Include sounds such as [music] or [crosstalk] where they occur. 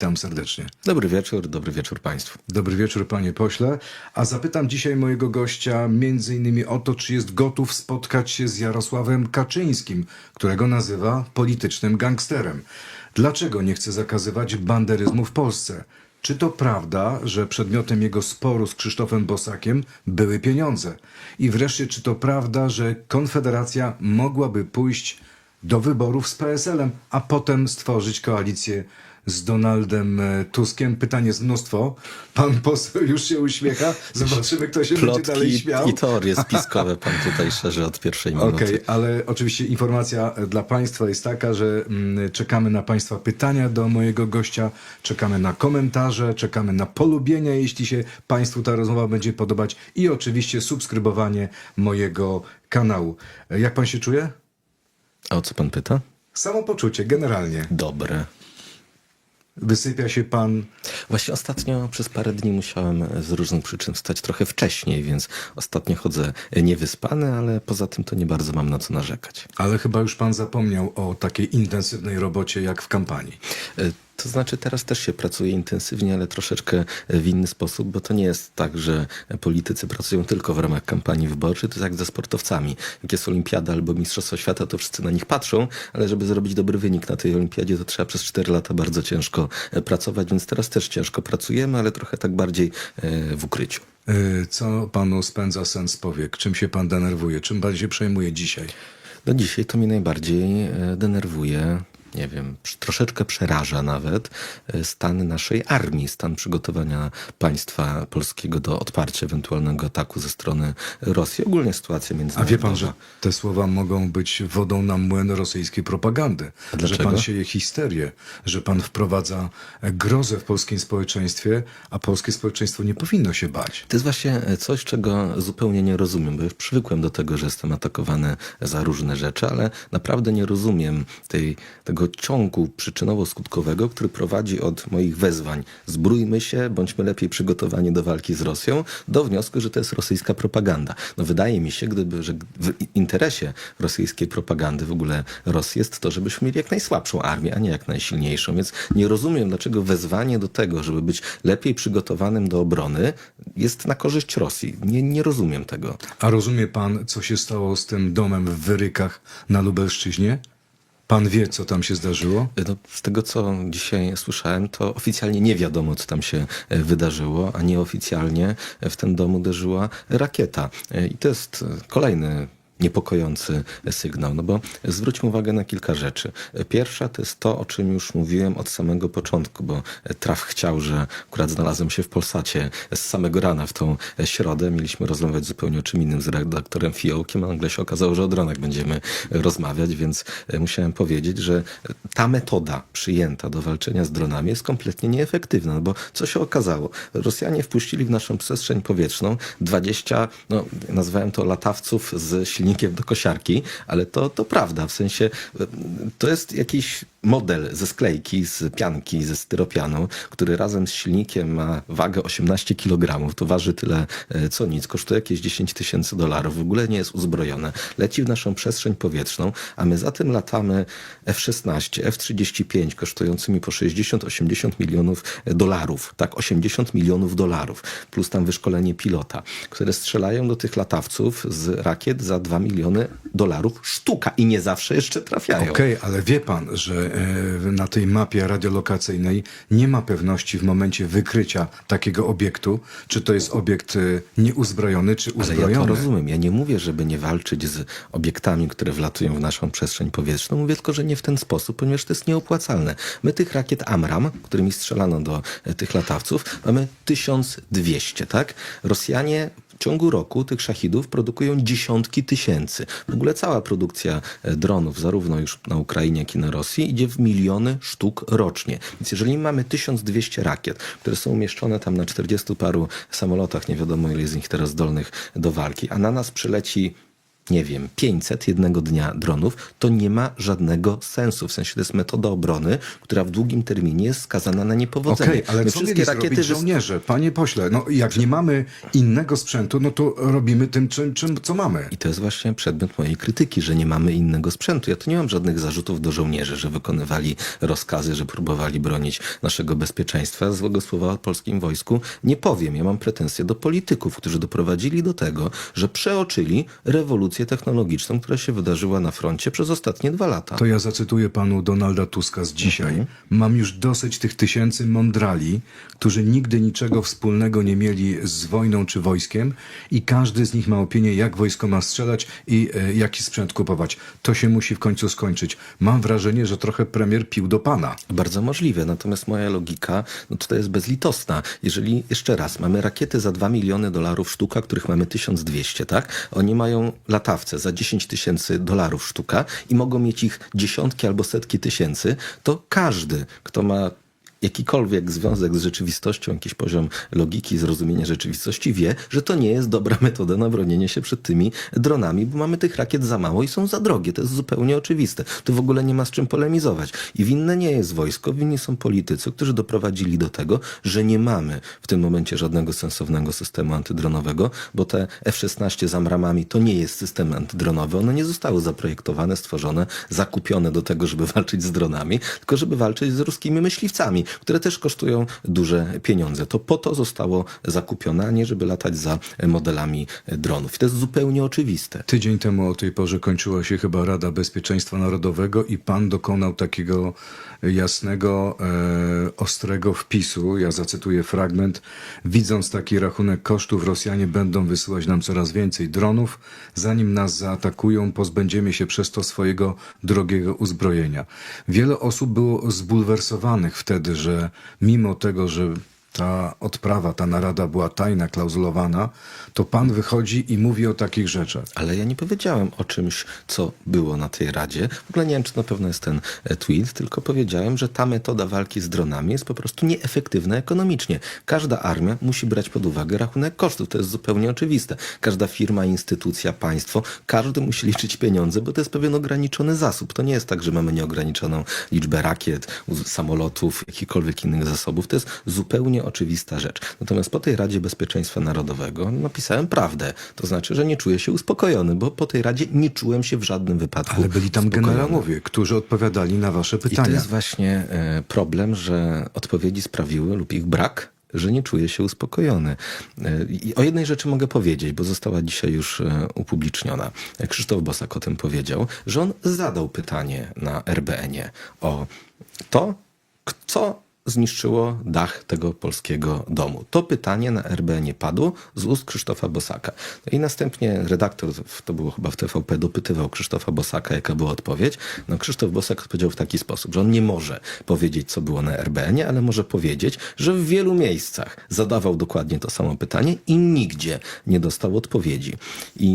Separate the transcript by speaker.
Speaker 1: Witam serdecznie.
Speaker 2: Dobry wieczór, dobry wieczór Państwu.
Speaker 1: Dobry wieczór, panie pośle. A zapytam dzisiaj mojego gościa między innymi o to, czy jest gotów spotkać się z Jarosławem Kaczyńskim, którego nazywa politycznym gangsterem. Dlaczego nie chce zakazywać banderyzmu w Polsce? Czy to prawda, że przedmiotem jego sporu z Krzysztofem Bosakiem były pieniądze? I wreszcie, czy to prawda, że Konfederacja mogłaby pójść do wyborów z PSL-em, a potem stworzyć koalicję z Donaldem e, Tuskiem. Pytanie jest mnóstwo. Pan poseł już się uśmiecha. Zobaczymy, kto się będzie dalej
Speaker 2: Plotki
Speaker 1: śmiał.
Speaker 2: i teorie [laughs] spiskowe Pan tutaj szerzy od pierwszej minuty.
Speaker 1: Okej, ale oczywiście informacja e, dla Państwa jest taka, że mm, czekamy na Państwa pytania do mojego gościa, czekamy na komentarze, czekamy na polubienia, jeśli się Państwu ta rozmowa będzie podobać i oczywiście subskrybowanie mojego kanału. E, Jak Pan się czuje?
Speaker 2: A o co Pan pyta?
Speaker 1: Samopoczucie, generalnie.
Speaker 2: Dobre.
Speaker 1: Wysypia się Pan
Speaker 2: Właśnie ostatnio przez parę dni musiałem z różnych przyczyn wstać trochę wcześniej, więc ostatnio chodzę niewyspany, ale poza tym to nie bardzo mam na co narzekać.
Speaker 1: Ale chyba już pan zapomniał o takiej intensywnej robocie jak w kampanii.
Speaker 2: E, To znaczy teraz też się pracuje intensywnie, ale troszeczkę w inny sposób, bo to nie jest tak, że politycy pracują tylko w ramach kampanii wyborczej, to jest jak ze sportowcami. Jak jest olimpiada albo mistrzostwo świata, to wszyscy na nich patrzą, ale żeby zrobić dobry wynik na tej olimpiadzie, to trzeba przez 4 lata bardzo ciężko e, pracować, więc teraz też ciężko pracujemy, ale trochę tak bardziej e, w ukryciu.
Speaker 1: Yy, Co panu spędza sens powiek? Czym się pan denerwuje? Czym pan się przejmuje dzisiaj?
Speaker 2: No dzisiaj to mnie najbardziej e, denerwuje, nie wiem, troszeczkę przeraża nawet e, stan naszej armii, stan przygotowania państwa polskiego do odparcia ewentualnego ataku ze strony Rosji. Ogólnie sytuacja
Speaker 1: A
Speaker 2: międzynarodowa.
Speaker 1: wie pan, że te słowa mogą być wodą na młyn rosyjskiej propagandy? Że
Speaker 2: dlaczego?
Speaker 1: pan sieje histerię, że pan wprowadza grozę w polskim społeczeństwie, a polskie społeczeństwo nie powinno się bać.
Speaker 2: To jest właśnie e, coś, czego zupełnie nie rozumiem, bo już przywykłem do tego, że jestem atakowany za różne rzeczy, ale naprawdę nie rozumiem tej, tego ciągu przyczynowo-skutkowego, który prowadzi od moich wezwań zbrójmy się, bądźmy lepiej przygotowani do walki z Rosją, do wniosku, że to jest rosyjska propaganda. No wydaje mi się, gdyby, że w interesie rosyjskiej propagandy w ogóle Rosji jest to, żebyśmy mieli jak najsłabszą armię, a nie jak najsilniejszą. Więc nie rozumiem, dlaczego wezwanie do tego, żeby być lepiej przygotowanym do obrony, jest na korzyść Rosji. Nie, nie rozumiem tego.
Speaker 1: A rozumie pan, co się stało z tym domem w Wyrykach na Lubelszczyźnie? Pan wie, co tam się zdarzyło?
Speaker 2: No, z tego, co dzisiaj słyszałem, to oficjalnie nie wiadomo, co tam się e, wydarzyło, a nieoficjalnie w ten dom uderzyła rakieta. E, I to jest e, kolejny niepokojący sygnał, no bo zwróćmy uwagę na kilka rzeczy. Pierwsza to jest to, o czym już mówiłem od samego początku, bo traf chciał, że akurat znalazłem się w Polsacie z samego rana w tą środę. Mieliśmy rozmawiać zupełnie o czym innym z redaktorem Fiołkiem, a nagle się okazało, że o dronach będziemy rozmawiać, więc musiałem powiedzieć, że ta metoda przyjęta do walczenia z dronami jest kompletnie nieefektywna, no bo co się okazało? Rosjanie wpuścili w naszą przestrzeń powietrzną 20, no nazwałem to latawców z silnikiem do kosiarki, ale to, to prawda, w sensie to jest jakiś model ze sklejki, z pianki, ze styropianu, który razem z silnikiem ma wagę 18 kg, to waży tyle e, co nic, kosztuje jakieś 10 tysięcy dolarów, w ogóle nie jest uzbrojone, leci w naszą przestrzeń powietrzną, a my za tym latamy F-16, F-35 kosztującymi po 60-80 milionów dolarów, tak, 80 milionów dolarów, plus tam wyszkolenie pilota, które strzelają do tych latawców z rakiet za 2 miliony dolarów sztuka i nie zawsze jeszcze trafiają.
Speaker 1: Okej, ale wie pan, że e, na tej mapie radiolokacyjnej nie ma pewności w momencie wykrycia takiego obiektu, czy to jest obiekt e, nieuzbrojony, czy
Speaker 2: Ale
Speaker 1: uzbrojony.
Speaker 2: ja to rozumiem. Ja nie mówię, żeby nie walczyć z obiektami, które wlatują w naszą przestrzeń powietrzną. Mówię tylko, że nie w ten sposób, ponieważ to jest nieopłacalne. My tych rakiet Amram, którymi strzelano do e, tych latawców, mamy 1200, tak? Rosjanie w ciągu roku tych szachidów produkują dziesiątki tysięcy. W ogóle cała produkcja e, dronów, zarówno już na Ukrainie, jak i na Rosji, idzie w miliony sztuk rocznie. Więc jeżeli mamy 1200 rakiet, które są umieszczone tam na 40 paru samolotach, nie wiadomo ile z nich teraz zdolnych do walki, a na nas przyleci nie wiem, 500 jednego dnia dronów, to nie ma żadnego sensu. W sensie to jest metoda obrony, która w długim terminie jest skazana na niepowodzenie.
Speaker 1: Okej, ale
Speaker 2: My
Speaker 1: co zrobić
Speaker 2: wys-
Speaker 1: żołnierze? Panie pośle, no jak nie mamy innego sprzętu, no to robimy tym, czym, czym co mamy.
Speaker 2: I to jest właśnie przedmiot mojej krytyki, że nie mamy innego sprzętu. Ja tu nie mam żadnych zarzutów do żołnierzy, że wykonywali rozkazy, że próbowali bronić naszego bezpieczeństwa. Złego słowa o polskim wojsku nie powiem. Ja mam pretensje do polityków, którzy doprowadzili do tego, że przeoczyli rewolucję technologiczną, która się wydarzyła na froncie przez ostatnie dwa lata.
Speaker 1: To ja zacytuję panu Donalda Tuska z dzisiaj. Mam już dosyć tych tysięcy mądrali, którzy nigdy niczego wspólnego nie mieli z wojną czy wojskiem i każdy z nich ma opinię, jak wojsko ma strzelać i e, jaki sprzęt kupować. To się musi w końcu skończyć. Mam wrażenie, że trochę premier pił do pana.
Speaker 2: Bardzo możliwe, natomiast moja logika no tutaj jest bezlitosna. Jeżeli, jeszcze raz, mamy rakiety za 2 miliony dolarów sztuka, których mamy 1200, tak? Oni mają za 10 tysięcy dolarów sztuka i mogą mieć ich dziesiątki albo setki tysięcy, to każdy, kto ma jakikolwiek związek z rzeczywistością, jakiś poziom logiki, zrozumienia rzeczywistości, wie, że to nie jest dobra metoda na bronienie się przed tymi dronami, bo mamy tych rakiet za mało i są za drogie. To jest zupełnie oczywiste. Tu w ogóle nie ma z czym polemizować. I winne nie jest wojsko, winni są politycy, którzy doprowadzili do tego, że nie mamy w tym momencie żadnego sensownego systemu antydronowego, bo te F-16 z amramami to nie jest system antydronowy. One nie zostały zaprojektowane, stworzone, zakupione do tego, żeby [laughs] walczyć z dronami, tylko żeby walczyć z ruskimi myśliwcami, które też kosztują duże pieniądze. To po to zostało zakupione, a nie żeby latać za modelami dronów. I to jest zupełnie oczywiste.
Speaker 1: Tydzień temu o tej porze kończyła się chyba Rada Bezpieczeństwa Narodowego i pan dokonał takiego jasnego, e, ostrego wpisu. Ja zacytuję fragment. Widząc taki rachunek kosztów, Rosjanie będą wysyłać nam coraz więcej dronów. Zanim nas zaatakują, pozbędziemy się przez to swojego drogiego uzbrojenia. Wiele osób było zbulwersowanych wtedy, że mimo tego, że ta odprawa, ta narada była tajna, klauzulowana, to pan wychodzi i mówi o takich rzeczach.
Speaker 2: Ale ja nie powiedziałem o czymś, co było na tej radzie. W ogóle nie wiem, czy na pewno jest ten e, tweet, tylko powiedziałem, że ta metoda walki z dronami jest po prostu nieefektywna ekonomicznie. Każda armia musi brać pod uwagę rachunek kosztów. To jest zupełnie oczywiste. Każda firma, instytucja, państwo, każdy musi liczyć pieniądze, bo to jest pewien ograniczony zasób. To nie jest tak, że mamy nieograniczoną liczbę rakiet, samolotów, jakichkolwiek innych zasobów. To jest zupełnie oczywista rzecz. Natomiast po tej Radzie Bezpieczeństwa Narodowego napisałem prawdę. To znaczy, że nie czuję się uspokojony, bo po tej Radzie nie czułem się w żadnym wypadku
Speaker 1: Ale byli tam
Speaker 2: uspokojony.
Speaker 1: generałowie, którzy odpowiadali na wasze
Speaker 2: I to
Speaker 1: pytania.
Speaker 2: jest właśnie e, problem, że odpowiedzi sprawiły lub ich brak, że nie czuję się uspokojony. E, I o jednej rzeczy mogę powiedzieć, bo została dzisiaj już e, upubliczniona. Krzysztof Bosak o tym powiedział, że on zadał pytanie na RBN-ie o to, co zniszczyło dach tego polskiego domu. To pytanie na RBN padło z ust Krzysztofa Bosaka. No I następnie redaktor, to było chyba w TVP, dopytywał Krzysztofa Bosaka, jaka była odpowiedź. No Krzysztof Bosak odpowiedział w taki sposób, że on nie może powiedzieć, co było na RBN-ie, ale może powiedzieć, że w wielu miejscach zadawał dokładnie to samo pytanie i nigdzie nie dostał odpowiedzi. I